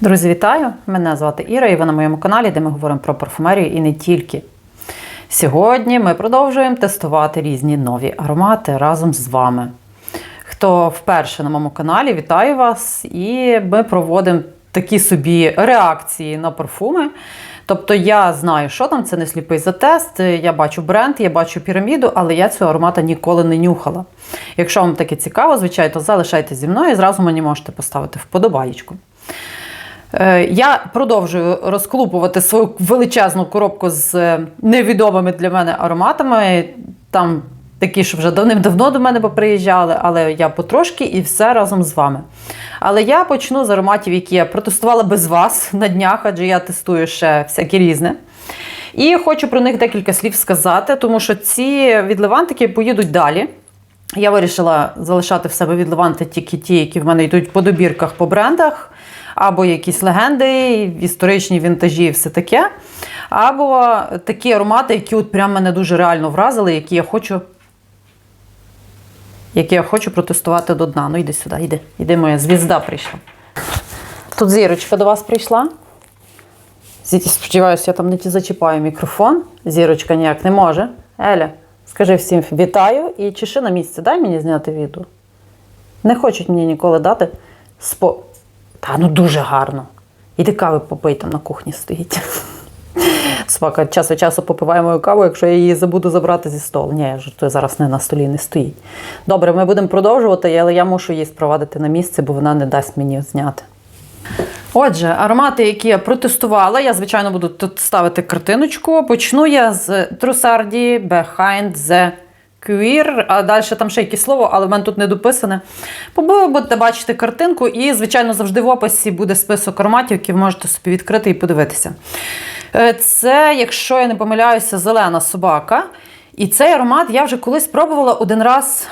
Друзі, вітаю! Мене звати Іра, і ви на моєму каналі, де ми говоримо про парфумерію і не тільки. Сьогодні ми продовжуємо тестувати різні нові аромати разом з вами. Хто вперше на моєму каналі, вітаю вас! І ми проводимо такі собі реакції на парфуми. Тобто я знаю, що там, це не сліпий затест. Я бачу бренд, я бачу піраміду, але я цього аромата ніколи не нюхала. Якщо вам таке цікаво, звичайно, то залишайтеся зі мною і зразу мені можете поставити вподобаєчку. Е, Я продовжую розклупувати свою величезну коробку з е, невідомими для мене ароматами. Там такі, що вже давним-давно до мене приїжджали, але я потрошки і все разом з вами. Але я почну з ароматів, які я протестувала без вас на днях, адже я тестую ще всяке різне. І хочу про них декілька слів сказати, тому що ці відливантики поїдуть далі. Я вирішила залишати в себе відливанти тільки ті, які в мене йдуть по добірках по брендах, або якісь легенди, історичні вінтажі і все таке. Або такі аромати, які от прям мене дуже реально вразили, які я хочу. Які я хочу протестувати до дна. Ну, йди сюди, йди. Йди, моя звізда прийшла. Тут зірочка до вас прийшла. Сподіваюся, я там не ті зачіпаю мікрофон. Зірочка ніяк не може. Еля, скажи всім вітаю і чеши на місце. Дай мені зняти відео. Не хочуть мені ніколи дати спо. Та ну дуже гарно. Іди кави попий, там на кухні стоїть. Собака час від часу попиває мою каву, якщо я її забуду забрати зі столу. Ні, жартую, зараз не на столі не стоїть. Добре, ми будемо продовжувати, але я мушу її спровадити на місце, бо вона не дасть мені зняти. Отже, аромати, які я протестувала, я, звичайно, буду тут ставити картиночку. Почну я з Трусарді Behind the Queer, а далі там ще якесь слово, але в мене тут не дописане. Будете бачити картинку, і, звичайно, завжди в описі буде список ароматів, які ви можете собі відкрити і подивитися. Е, Це, якщо я не помиляюся, зелена собака. І цей аромат я вже колись пробувала один раз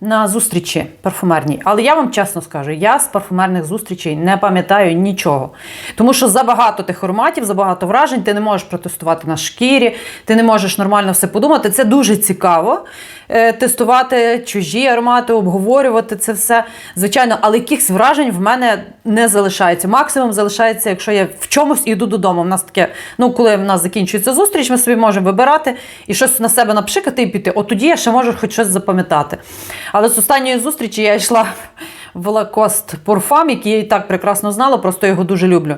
на зустрічі парфумерній. Але я вам чесно скажу, я з парфумерних зустрічей не пам'ятаю нічого. Тому що забагато тих ароматів, забагато вражень, ти не можеш протестувати на шкірі, ти не можеш нормально все подумати. Це дуже цікаво. е, Тестувати чужі аромати, обговорювати це все. Звичайно, але якихось вражень в мене не залишається. Максимум залишається, якщо я в чомусь іду додому. У нас таке, ну коли в нас закінчується зустріч, ми собі можемо вибирати і щось на себе напшикати і піти. От тоді я ще можу хоч щось запам'ятати. Але з останньої зустрічі я йшла в Lacoste Parfum, який я і так прекрасно знала, просто його дуже люблю.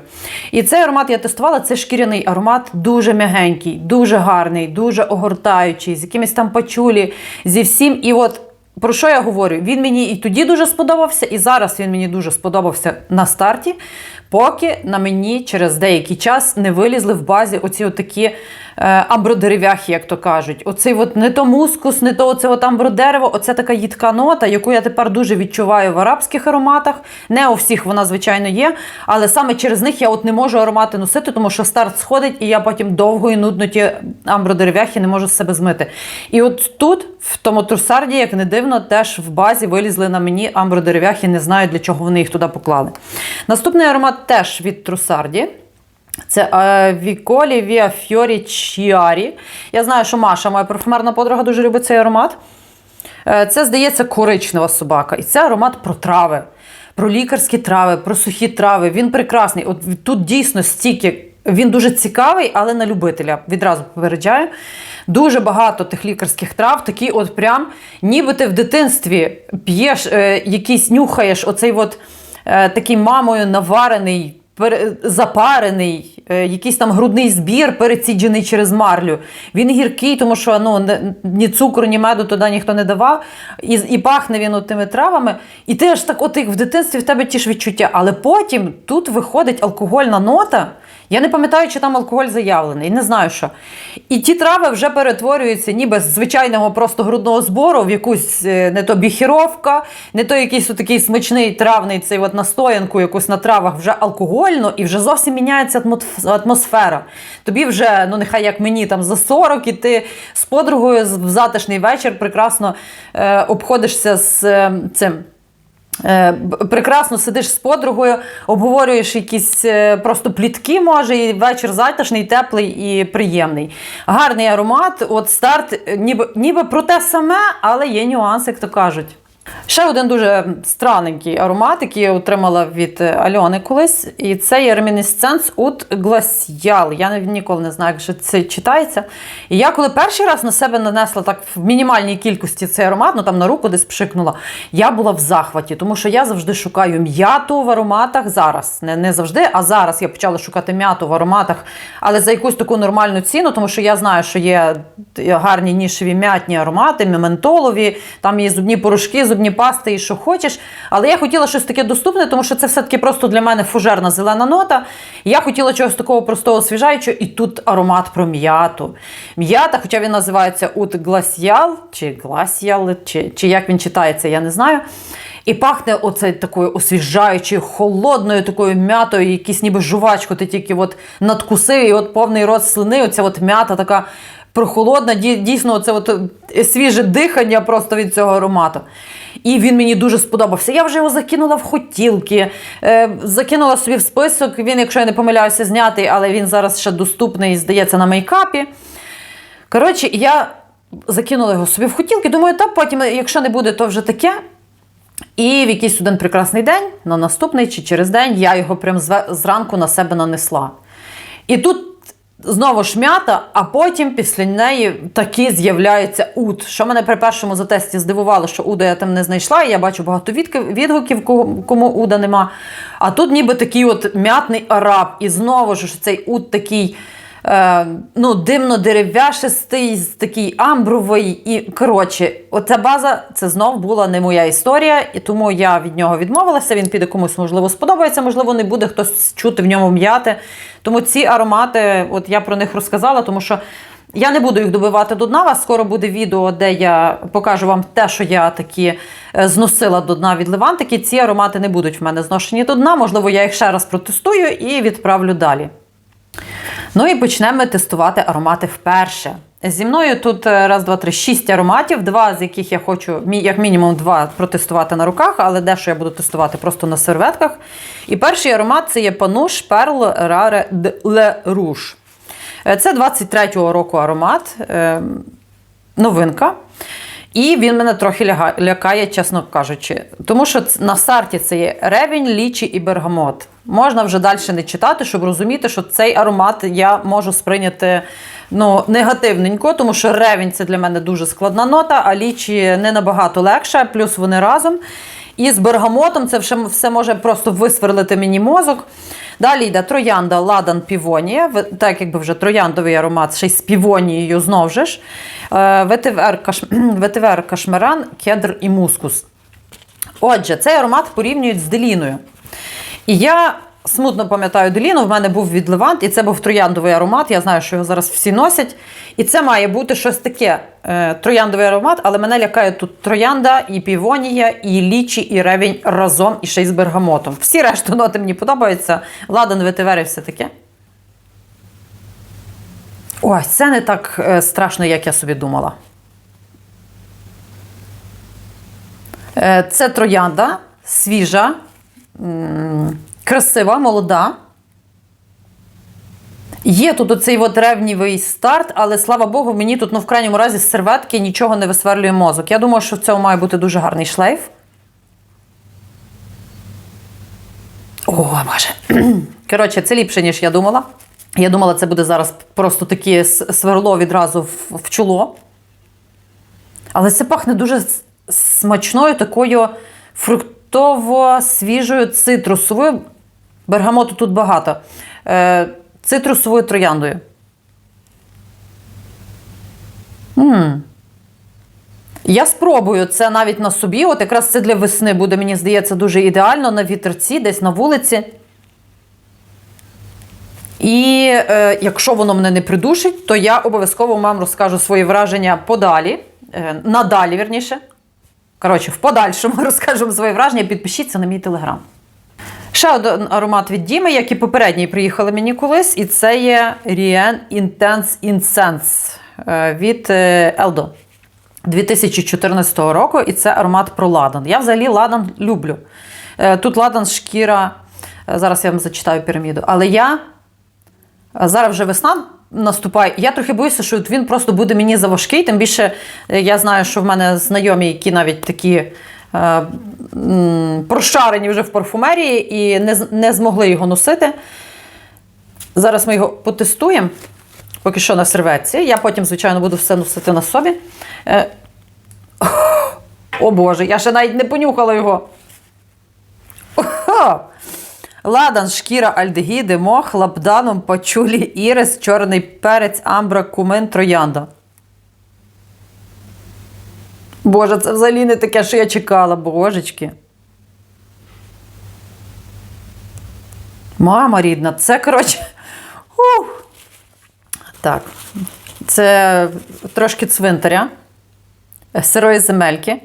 І цей аромат я тестувала. Це шкіряний аромат, дуже м'ягенький, дуже гарний, дуже огортаючий, з якимись там пачулі, зі всім. І от про що я говорю? Він мені і тоді дуже сподобався, і зараз він мені дуже сподобався на старті, поки на мені через деякий час не вилізли в базі оці отакі амбродерев'яхи, як то кажуть. Оцей от не то мускус, не то оце от амбродерево, оце така їдка нота, яку я тепер дуже відчуваю в арабських ароматах. Не у всіх вона, звичайно, є, але саме через них я от не можу аромати носити, тому що старт сходить, і я потім довго і нудно ті амбродерев'яхи не можу з себе змити. І от тут, в тому трусарді, як не дивно, теж в базі вилізли на мені амбродерев'яхи, не знаю, для чого вони їх туди поклали. Наступний аромат теж від трусарді. Це е, Віколі Віа Фьорі Чіарі. Я знаю, що Маша, моя парфумерна подруга, дуже любить цей аромат. Е, Це, здається, коричнева собака. І це аромат про трави, про лікарські трави, про сухі трави. Він прекрасний. От тут дійсно стільки. Він дуже цікавий, але на любителя. Відразу попереджаю. Дуже багато тих лікарських трав, такі от прям, ніби ти в дитинстві п'єш, е, якийсь нюхаєш, оцей от е, такий мамою наварений запарений, е, якийсь там грудний збір, переціджений через марлю. Він гіркий, тому що ну, не- ні цукру, ні меду туди ніхто не давав. І, і пахне він от тими травами. І ти аж так, от в дитинстві в тебе ті ж відчуття. Але потім тут виходить алкогольна нота. Я не пам'ятаю, чи там алкоголь заявлений, не знаю що. І ті трави вже перетворюються ніби з звичайного просто грудного збору в якусь е, не то біхіровка, не то якийсь такий смачний травний цей от настоянку, якусь на травах вже алкогольно, і вже зовсім міняється атмосфера. Тобі вже, ну нехай як мені там за 40, і ти з подругою в затишний вечір прекрасно е, обходишся з е, цим. Е, Прекрасно сидиш з подругою, обговорюєш якісь е, просто плітки, може, і вечір затишний, теплий і приємний. Гарний аромат, от старт, е, ніби, ніби про те саме, але є нюанси, як то кажуть. Ще один дуже странненький аромат, який я отримала від е, Альони колись. І це є ремінісценс Ут Glacial. Я ніколи не знаю, як це читається. І я коли перший раз на себе нанесла так в мінімальній кількості цей аромат, ну там на руку десь пшикнула, я була в захваті, тому що я завжди шукаю м'яту в ароматах зараз. Не, не завжди, а зараз я почала шукати м'яту в ароматах, але за якусь таку нормальну ціну, тому що я знаю, що є гарні нішеві м'ятні аромати, мементолові, там є зубні порошки, зубні пасти і що хочеш. Але я хотіла щось таке доступне, тому що це все-таки просто для мене фужерна зелена нота. Я хотіла чогось такого простого освіжаючого, і тут аромат про м'яту. М'ята, хоча він називається Ут Гласіал, чи Гласіал, чи, чи як він читається, я не знаю. І пахне оце такою освіжаючою, холодною такою м'ятою, якісь ніби жувачку, ти тільки от надкусив, і от повний рот слини, оця от м'ята така прохолодна, дійсно, це от е, свіже дихання просто від цього аромату. І він мені дуже сподобався. Я вже його закинула в хотілки, е, закинула собі в список. Він, якщо я не помиляюся, знятий, але він зараз ще доступний, здається, на мейкапі. Коротше, я закинула його собі в хотілки. Думаю, та потім, якщо не буде, то вже таке. І в якийсь один прекрасний день, на наступний чи через день, я його прям зранку на себе нанесла. І тут знову ж м'ята, а потім після неї таки з'являється уд. Що мене при першому затесті здивувало, що уда я там не знайшла. і Я бачу багато відгуків, кому уда нема. А тут ніби такий от м'ятний араб. І знову ж цей уд такий. Е, ну, димно-дерев'яшистий, такий амбровий. І коротше, оця база це знов була не моя історія, і тому я від нього відмовилася. Він піде комусь, можливо, сподобається, можливо, не буде хтось чути в ньому м'яти. Тому ці аромати, от я про них розказала, тому що. Я не буду їх добивати до дна. Вас скоро буде відео, де я покажу вам те, що я такі е, зносила до дна від Левантики. Ці аромати не будуть в мене зношені до дна. Можливо, я їх ще раз протестую і відправлю далі. Ну і почнемо тестувати аромати вперше. Зі мною тут е, раз, два, три, шість ароматів, два з яких я хочу, як мінімум, два протестувати на руках, але дещо я буду тестувати просто на серветках. І перший аромат це є Пануш Перл Раре Ле Руш. Е, Це 23-го року аромат, е, новинка. І він мене трохи лякає, чесно кажучи. Тому що на старті це є ревінь, лічі і бергамот. Можна вже далі не читати, щоб розуміти, що цей аромат я можу сприйняти ну, негативненько, тому що ревінь це для мене дуже складна нота, а лічі не набагато легше, плюс вони разом. І з бергамотом це все може просто висверлити мені мозок. Далі йде троянда Ладан Півонія, так якби вже трояндовий аромат, ще й з півонією знов же ж. ВТВР, Ветивер, каш... ветивер кашмеран, кедр і мускус. Отже, цей аромат порівнюють з деліною. І я смутно пам'ятаю деліну, в мене був від Левант, і це був трояндовий аромат. Я знаю, що його зараз всі носять. І це має бути щось таке е, трояндовий аромат, але мене лякає тут троянда, і півонія, і лічі, і ревінь разом, і ще й з бергамотом. Всі решту ноти мені подобаються. Ладан, ветивер і все таке. Ой, це не так е, страшно, як я собі думала. Е, Це троянда, свіжа, красива, молода. Є тут оцей от ревнівий старт, але слава Богу, мені тут ну, в крайньому разі з серветки нічого не висверлює мозок. Я думаю, що в цьому має бути дуже гарний шлейф. О, боже. Коротше, це ліпше, ніж я думала. Я думала, це буде зараз просто таке сверло відразу в, в чоло. Але це пахне дуже смачною, такою фруктово-свіжою цитрусовою. Бергамоту тут багато. Е, цитрусовою трояндою. м Я спробую це навіть на собі. От якраз це для весни буде, мені здається, дуже ідеально на вітерці, десь на вулиці. І е, якщо воно мене не придушить, то я обов'язково вам розкажу свої враження подалі, е, надалі, вірніше. Коротше, в подальшому розкажу свої враження. Підпишіться на мій телеграм. Ще один аромат від Діми, як і попередній приїхали мені колись, і це є Rien Intense Incense е, від е, Eldo 2014 року, і це аромат про ладан. Я взагалі ладан люблю. Е, Тут ладан шкіра. е, Зараз я вам зачитаю піраміду. Але я Зараз вже весна наступає. Я трохи боюся, що він просто буде мені заважкий. Тим більше я знаю, що в мене знайомі, які навіть такі прошарені вже в парфумерії і не, не змогли його носити. Зараз ми його потестуємо. Поки що на серветці. Я потім, звичайно, буду все носити на собі. Е, О Боже, я ще навіть не понюхала його. Охо! Ладан, шкіра, альдегіди, мох, лапданум, пачулі, ірис, чорний перець, амбра, кумин, троянда. Боже, це взагалі не таке, що я чекала, божечки. Мама рідна, це коротше. Так. Це трошки цвинтаря, е, сирої земельки.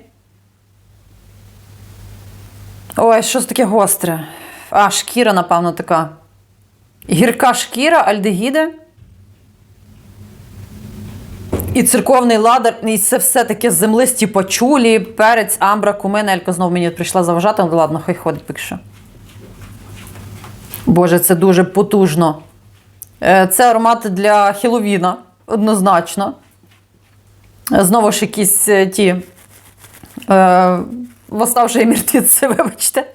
Ой, щось таке гостре. А, шкіра, напевно, така. Гірка шкіра, альдегіди. І церковний ладер, і це все таке землисті пачулі, перець, амбра, кумин. Елька знов мені прийшла заважати, ну ладно, хай ходить поки. Боже, це дуже потужно. Е, Це аромати для Хеловіна, однозначно. Знову ж якісь е, ті е, восставші мертвіці, вибачте.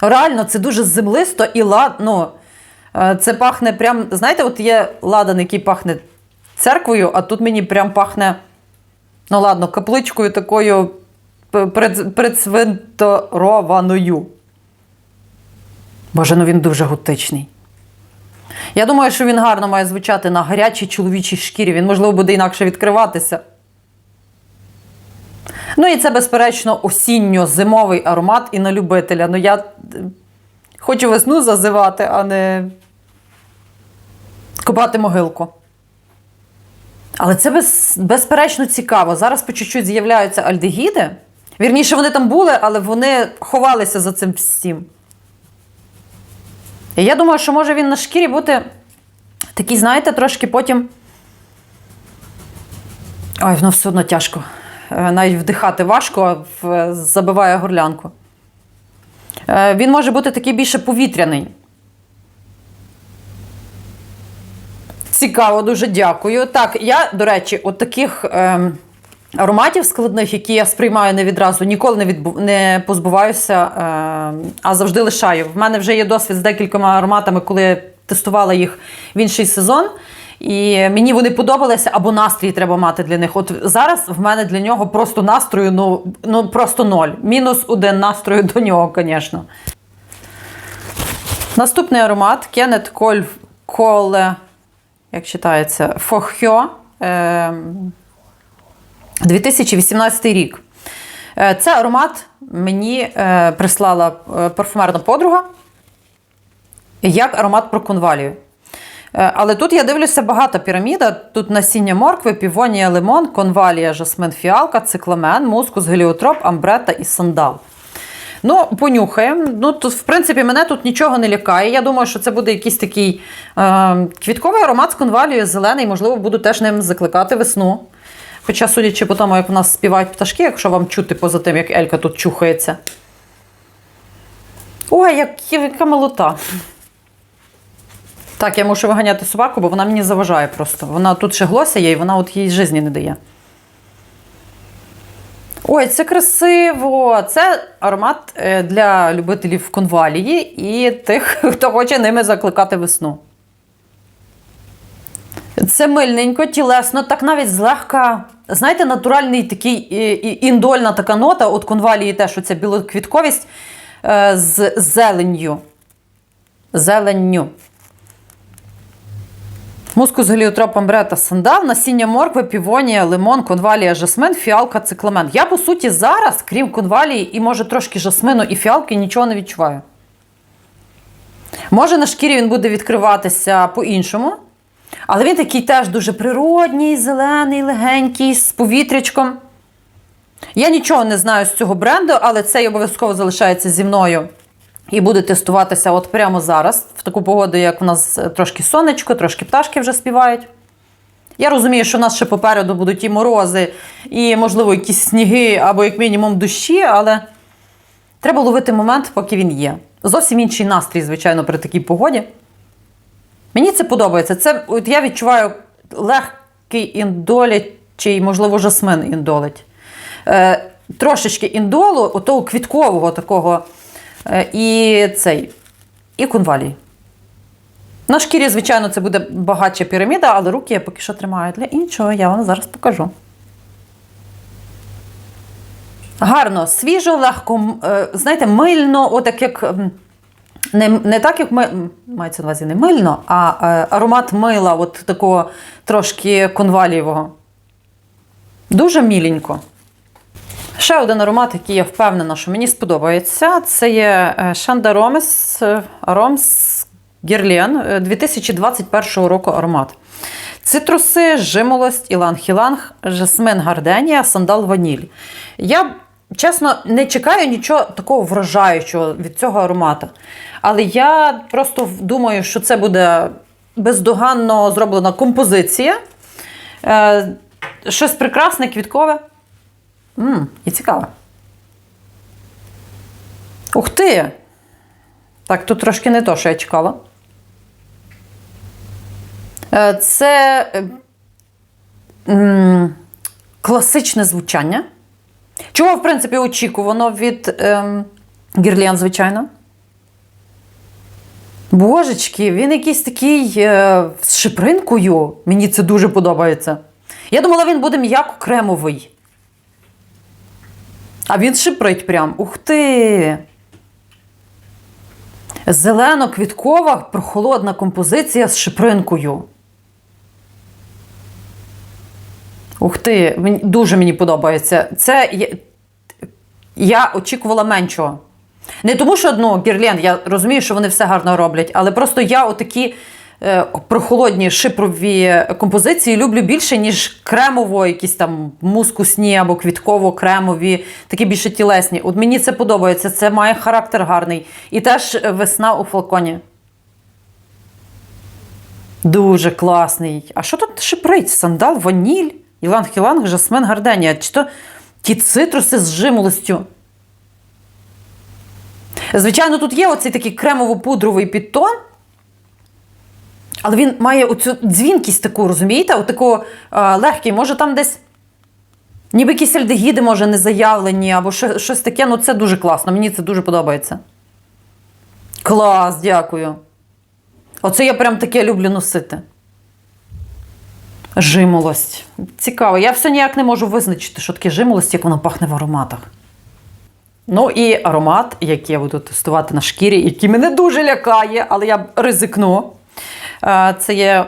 Реально, це дуже землисто і лад, ну, е, це пахне прям. Знаєте, от є ладан, який пахне церквою, а тут мені прям пахне, ну ладно, капличкою такою п- пред- предсвинторованою. Боже, ну він дуже готичний. Я думаю, що він гарно має звучати на гарячій чоловічій шкірі. Він, можливо, буде інакше відкриватися. Ну і це, безперечно, осінньо-зимовий аромат і на любителя. Ну, я е, хочу весну зазивати, а не копати могилку. Але це без, безперечно цікаво. Зараз по чуть-чуть з'являються альдегіди. Вірніше, вони там були, але вони ховалися за цим всім. І я думаю, що може він на шкірі бути такий, знаєте, трошки потім. Ой, воно все одно тяжко. Е, Навіть вдихати важко, забиває горлянку. Е, Він може бути такий більше повітряний. Цікаво, дуже дякую. Так, я, до речі, от таких ем, ароматів складних, які я сприймаю не відразу, ніколи не, відбу... не позбуваюся, ем, а завжди лишаю. В мене вже є досвід з декількома ароматами, коли я тестувала їх в інший сезон. І мені вони подобалися, або настрій треба мати для них. От зараз в мене для нього просто настрою, ну, ну просто ноль. Мінус один настрою до нього, звісно. Наступний аромат Кеннет Коль Коле, як читається, Фохьо. ем, 2018 рік. Е, Це аромат мені е, прислала е, парфумерна подруга як аромат про конвалію. Е, Але тут я дивлюся багато піраміда. Тут насіння моркви, півонія, лимон, конвалія, жасмин, фіалка, цикламен, мускус, геліотроп, амбрета і сандал. Ну, понюхаємо. Ну, тут, в принципі, мене тут нічого не лякає. Я думаю, що це буде якийсь такий е, квітковий аромат з конвалією, зелений, можливо, буду теж ним закликати весну. Хоча, судячи по тому, як в нас співають пташки, якщо вам чути поза тим, як Елька тут чухається. Ой, як, яка милота. Так, я мушу виганяти собаку, бо вона мені заважає просто. Вона тут ще глося є, і вона от їй житті не дає. Ой, це красиво! Це аромат е, для любителів конвалії і тих, хто хоче ними закликати весну. Це мильненько, тілесно, так навіть злегка. Знаєте, натуральний такий е, індольна така нота, от конвалії теж оця білоквітковість е, з зеленню. Зеленню. Мускус, геліотроп, амбрета, сандал, насіння моркви, півонія, лимон, конвалія, жасмин, фіалка, цикламен. Я, по суті, зараз, крім конвалії і, може, трошки жасмину і фіалки, нічого не відчуваю. Може, на шкірі він буде відкриватися по-іншому. Але він такий теж дуже природній, зелений, легенький, з повітрячком. Я нічого не знаю з цього бренду, але цей обов'язково залишається зі мною і буде тестуватися от прямо зараз, в таку погоду, як у нас е, трошки сонечко, трошки пташки вже співають. Я розумію, що в нас ще попереду будуть і морози, і, можливо, якісь сніги або, як мінімум, дощі, але треба ловити момент, поки він є. Зовсім інший настрій, звичайно, при такій погоді. Мені це подобається. Це, от я відчуваю легкий індолячий, можливо, жасмин індолить. Е, трошечки індолу, отого квіткового такого, і цей, і конвалії. На шкірі, звичайно, це буде багатша піраміда, але руки я поки що тримаю для іншого, я вам зараз покажу. Гарно, свіжо, легко, е, знаєте, мильно, отак як. Не, не так, як ми, мається на увазі не мильно, а е, аромат мила, от такого трошки конвалієвого. Дуже міленько. Ще один аромат, який я впевнена, що мені сподобається, це є Шанда Ромес Аромс Герлен 2021 року аромат. Цитруси, жимолость, іланг-хіланг, жасмин гарденія, сандал ваніль. Я, чесно, не чекаю нічого такого вражаючого від цього аромату. Але я просто думаю, що це буде бездоганно зроблена композиція. Е, щось прекрасне, квіткове. М і цікаве. Ух ти! Так, тут трошки не то, що я чекала. Е, Це е, м, класичне звучання. Чого, в принципі, очікувано від ем, Гірліан, звичайно. Божечки, він якийсь такий е, з шипринкою. Мені це дуже подобається. Я думала, він буде м'яко кремовий. А він шиприть прям. Ух ти! Зелено-квіткова прохолодна композиція з шипринкою. Ух ти, дуже мені подобається. Це я, я очікувала меншого. Не тому, що ну, Гірлен, я розумію, що вони все гарно роблять, але просто я отакі прохолодні шипрові композиції люблю більше, ніж кремово, якісь там мускусні або квітково-кремові, такі більше тілесні. От мені це подобається, це має характер гарний. І теж весна у флаконі. Дуже класний. А що тут шиприть? Сандал, ваніль, іланг-хіланг, жасмин, гарденія. Чи то ті цитруси з жимолостю? Звичайно, тут є оцей такий кремово-пудровий підтон, але він має оцю дзвінкість таку, розумієте? Отаку е, легкий, може там десь. Ніби якісь альдегіди, може, не заявлені, або щось таке. Ну, це дуже класно. Мені це дуже подобається. Клас, дякую. Оце я прям таке люблю носити. Жимолость. Цікаво. Я все ніяк не можу визначити, що таке жимолость, як воно пахне в ароматах. Ну і аромат, який я буду тестувати на шкірі, який мене дуже лякає, але я ризикну. Е, Це є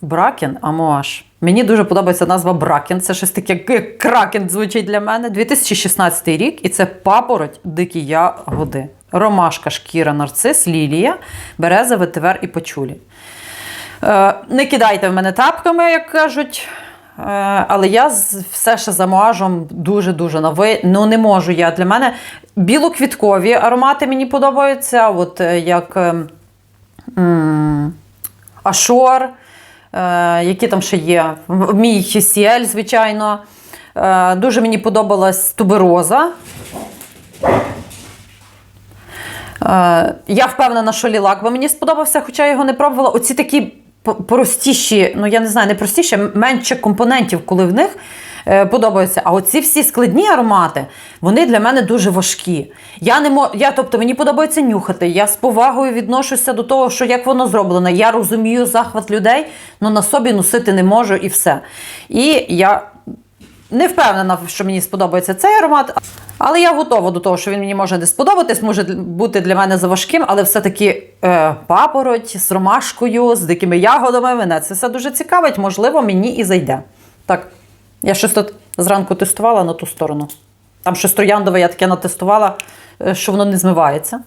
Бракен Амуаш. Мені дуже подобається назва Бракен. Це щось таке кракен звучить для мене. 2016 рік, і це папороть, дикі ягоди, ромашка, шкіра, нарцис, лілія, береза, ветивер і пачулі. Е, Не кидайте в мене тапками, як кажуть. Е, Але я все ще за муажом дуже-дуже на ви. Ну, не можу я. Для мене білоквіткові аромати мені подобаються. От як ем, м, Ашор, е, які там ще є. Мій Сіель, звичайно. Е, Дуже мені подобалась тубероза. Е, Я впевнена, що лілак би мені сподобався, хоча я його не пробувала. Оці такі простіші, ну я не знаю, не простіші, менше компонентів, коли в них подобаються. А оці всі складні аромати, вони для мене дуже важкі. Я не мо... я, тобто, мені подобається нюхати. Я з повагою відношуся до того, що як воно зроблено. Я розумію захват людей, але на собі носити не можу і все. І я не впевнена, що мені сподобається цей аромат, але я готова до того, що він мені може не сподобатись, може бути для мене заважким, але все-таки е, папороть з ромашкою, з дикими ягодами. Мене це все дуже цікавить. Можливо, мені і зайде. Так, я щось тут зранку тестувала на ту сторону. Там щось трояндове я таке натестувала, е, що воно не змивається.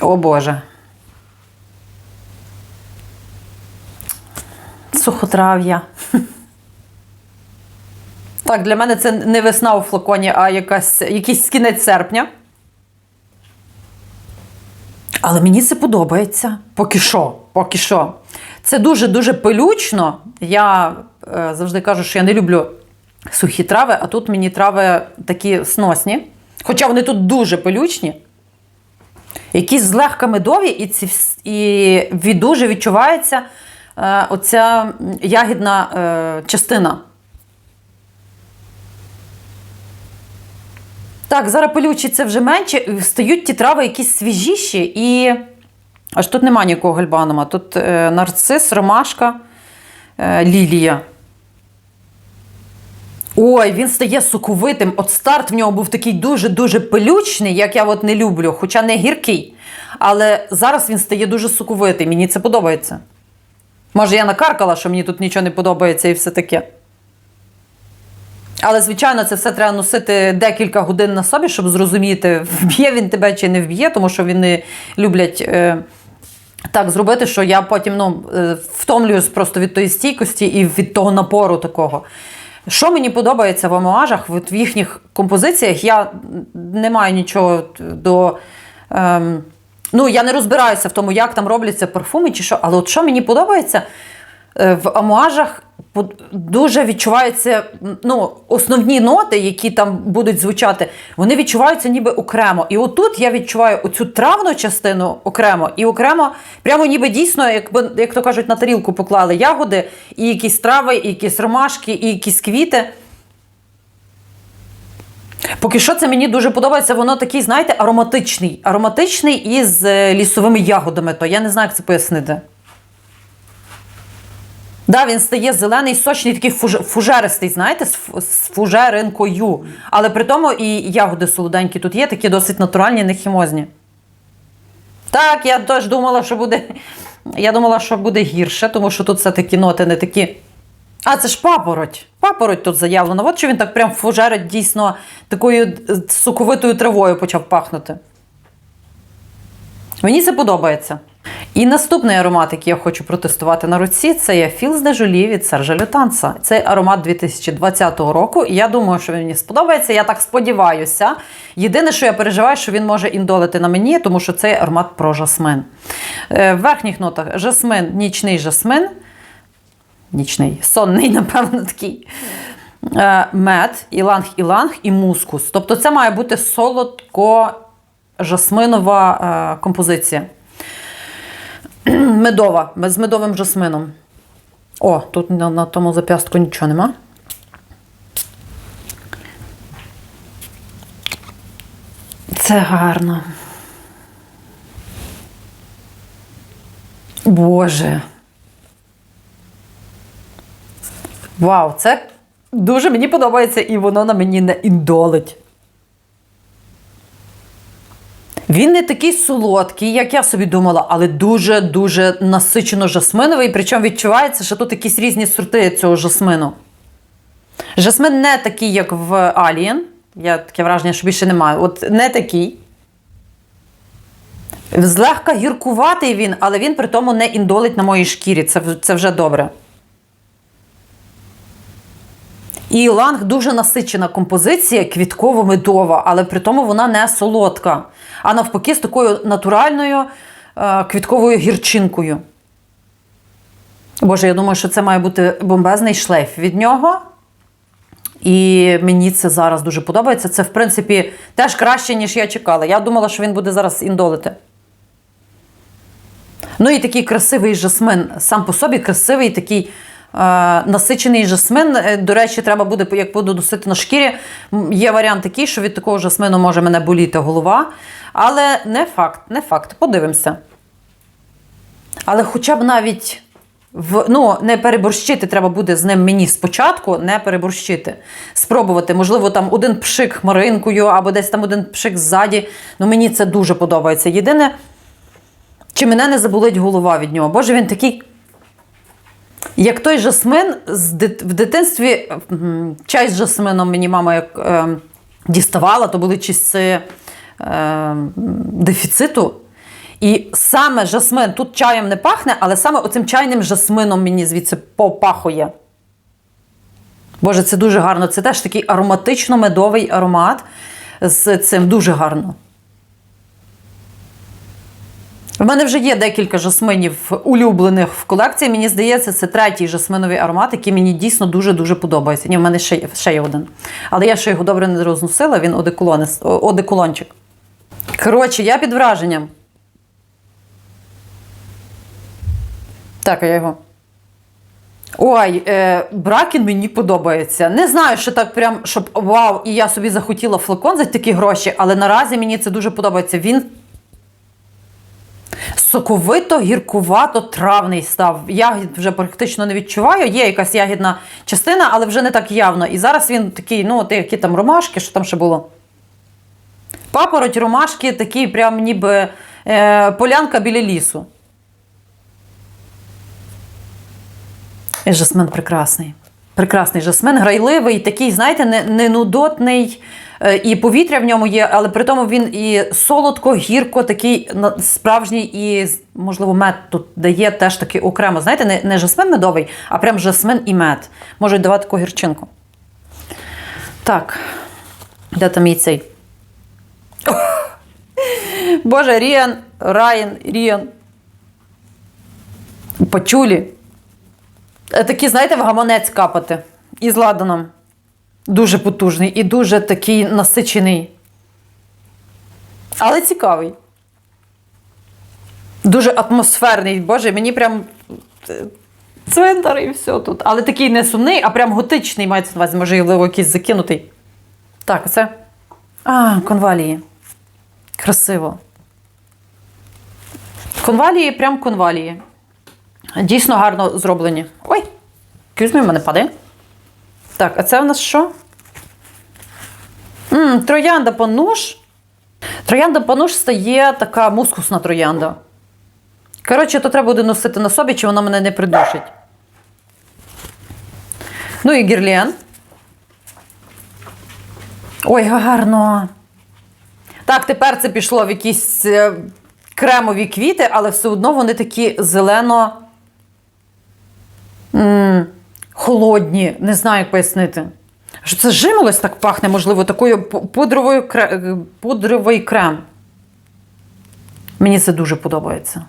О Боже. Сухотрав'я. Так, для мене це не весна у флаконі, а якась, якийсь кінець серпня. Але мені це подобається. Поки що. Поки що. Це дуже-дуже пилючно. Я завжди кажу, що я не люблю сухі трави, а тут мені трави такі сносні. Хоча вони тут дуже пилючні. Якісь злегка медові, і, ці, і від- дуже відчувається е, оця ягідна е, частина. Так, зараз пилючі це вже менше. Стають ті трави якісь свіжіші і. Аж тут нема ніякого гальбанума. Тут е, нарцис, ромашка, е, лілія. Ой, він стає соковитим. От старт в нього був такий дуже-дуже пилючний, як я от не люблю, хоча не гіркий. Але зараз він стає дуже соковитий. Мені це подобається. Може, я накаркала, що мені тут нічого не подобається і все таке. Але, звичайно, це все треба носити декілька годин на собі, щоб зрозуміти, вб'є він тебе чи не вб'є, тому що вони люблять е, так зробити, що я потім ну, е, втомлююсь просто від тої стійкості і від того напору такого. Що мені подобається в амуажах, в їхніх композиціях, я не маю нічого до. Ем, ну, я не розбираюся в тому, як там робляться парфуми чи що, але от що мені подобається, в амуажах дуже відчуваються ну, основні ноти, які там будуть звучати, вони відчуваються ніби окремо. І отут я відчуваю оцю травну частину окремо, і окремо, прямо ніби дійсно, якби, як то кажуть, на тарілку поклали ягоди, і якісь трави, і якісь ромашки, і якісь квіти. Поки що це мені дуже подобається, воно такий, знаєте, ароматичний. Ароматичний із е, лісовими ягодами. То я не знаю, як це пояснити. Да, він стає зелений, сочний, такий фуж- фужеристий, знаєте, з, з фужеринкою. Але при тому і ягоди солоденькі тут є, такі досить натуральні, не хімозні. Так, я теж думала, що буде. Я думала, що буде гірше, тому що тут все-таки ноти не такі. А, це ж папороть. Папороть тут заявлено. От що він так прям фужерить дійсно такою е, соковитою травою почав пахнути. Мені це подобається. І наступний аромат, який я хочу протестувати на руці, це є Філз де Жолі від Сержа Лютанса. Це аромат 2020 року. Я думаю, що він мені сподобається. Я так сподіваюся. Єдине, що я переживаю, що він може індолити на мені, тому що це аромат про жасмин. Е, В верхніх нотах жасмин, нічний жасмин. Нічний, сонний, напевно, такий. Е, Мед, іланг-іланг і мускус. Тобто це має бути солодко-жасминова е, композиція. Медова, з медовим жасмином. О, тут на, на тому зап'ястку нічого нема. Це гарно. Боже. Вау, це дуже мені подобається, і воно на мені не індолить. Він не такий солодкий, як я собі думала, але дуже-дуже насичено жасминовий. Причому відчувається, що тут якісь різні сорти цього жасмину. Жасмин не такий, як в Alien. Я таке враження, що більше немає. От не такий. Злегка гіркуватий він, але він при тому не індолить на моїй шкірі. Це, це вже добре. І ланг дуже насичена композиція, квітково-медова, але при тому вона не солодка, а навпаки, з такою натуральною е, квітковою гірчинкою. Боже, я думаю, що це має бути бомбезний шлейф від нього. І мені це зараз дуже подобається. Це, в принципі, теж краще, ніж я чекала. Я думала, що він буде зараз індолити. Ну і такий красивий жасмин. Сам по собі красивий такий насичений жасмин. Е, До речі, треба буде, як буду носити на шкірі. Є варіант такий, що від такого жасмину може мене боліти голова. Але не факт, не факт. Подивимося. Але хоча б навіть в, ну, не переборщити треба буде з ним мені спочатку, не переборщити. Спробувати. Можливо, там один пшик хмаринкою або десь там один пшик ззаді. Ну, мені це дуже подобається. Єдине, чи мене не заболить голова від нього. Боже, він такий. Як той жасмин в дитинстві чай з жасмином мені мама як е, діставала, то були часи е, дефіциту. І саме жасмин, тут чаєм не пахне, але саме оцим чайним жасмином мені звідси попахує. Боже, це дуже гарно. Це теж такий ароматично-медовий аромат з цим дуже гарно. У мене вже є декілька жасминів улюблених в колекції. Мені здається, це третій жасминовий аромат, який мені дійсно дуже-дуже подобається. Ні, в мене ще, ще є один. Але я ще його добре не розносила, він одеколончик. Коротше, я під враженням. Так, я його. Ой, е, Бракін мені подобається. Не знаю, що так прям, щоб вау, і я собі захотіла флакон за такі гроші, але наразі мені це дуже подобається. Він соковито, гіркувато, травний став. Ягід вже практично не відчуваю. Є якась ягідна частина, але вже не так явно. І зараз він такий, ну, от які там ромашки, що там ще було. Папороть, ромашки, такий прям ніби е, полянка біля лісу. І жасмин прекрасний. Прекрасний жасмин, грайливий, такий, знаєте, не, не нудотний, і повітря в ньому є, але при тому він і солодко, гірко, такий справжній, і, можливо, мед тут дає теж таки окремо. Знаєте, не, не жасмин медовий, а прям жасмин і мед. Можуть давати таку гірчинку. Так, де там мій цей? Боже, Ріан, Райан, Ріан. Пачулі. Е, Такі, знаєте, в гаманець капати. І з ладаном. Дуже потужний і дуже такий насичений. Але цікавий. Дуже атмосферний. Боже, мені прям е, цвинтар і все тут. Але такий не сумний, а прям готичний мається на увазі, може, можливо, якийсь закинутий. Так, це. А, конвалії. Красиво. Конвалії, прям конвалії. Дійсно гарно зроблені. Ой, візьми, в мене падає. Так, а це в нас що? м троянда пануш. Троянда пануш стає така мускусна троянда. Коротше, то треба буде носити на собі, чи вона мене не придушить. Ну і гірлен. Ой, гарно. Так, тепер це пішло в якісь е, кремові квіти, але все одно вони такі зелено. м, холодні, не знаю, як пояснити. Що це жимолось так пахне, можливо, такою пудровою кре- е, пудровий крем. Мені це дуже подобається.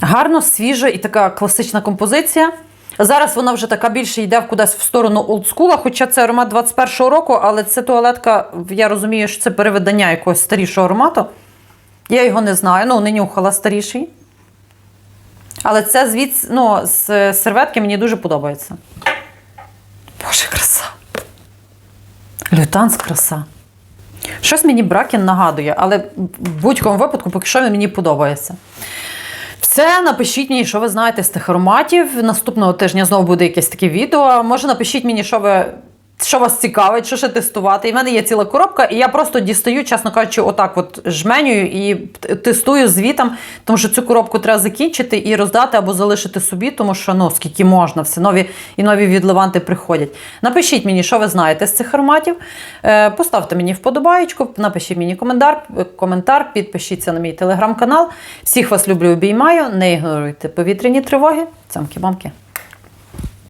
Гарно, свіжа і така класична композиція. Зараз вона вже така більше йде кудись в сторону олдскула, хоча це аромат 21-го року, але це туалетка, я розумію, що це перевидання якогось старішого аромату. Я його не знаю, ну не нюхала старіший. Але це звідси, ну, з серветки мені дуже подобається. Боже, краса. Лютанс краса. Щось мені Бракін нагадує, але в будь-якому випадку, поки що він мені подобається. Все, напишіть мені, що ви знаєте з тих ароматів. Наступного тижня знову буде якесь таке відео. Може, напишіть мені, що ви. Що вас цікавить, що ще тестувати. І в мене є ціла коробка, і я просто дістаю, чесно кажучи, отак от жменюю і тестую звітом, тому що цю коробку треба закінчити і роздати або залишити собі, тому що ну скільки можна, все нові і нові відливанти приходять. Напишіть мені, що ви знаєте з цих ароматів. Е, Поставте мені вподобаєчку, напишіть мені коментар, коментар, підпишіться на мій телеграм-канал. Всіх вас люблю, обіймаю. Не ігноруйте повітряні тривоги. Цямки-бамки.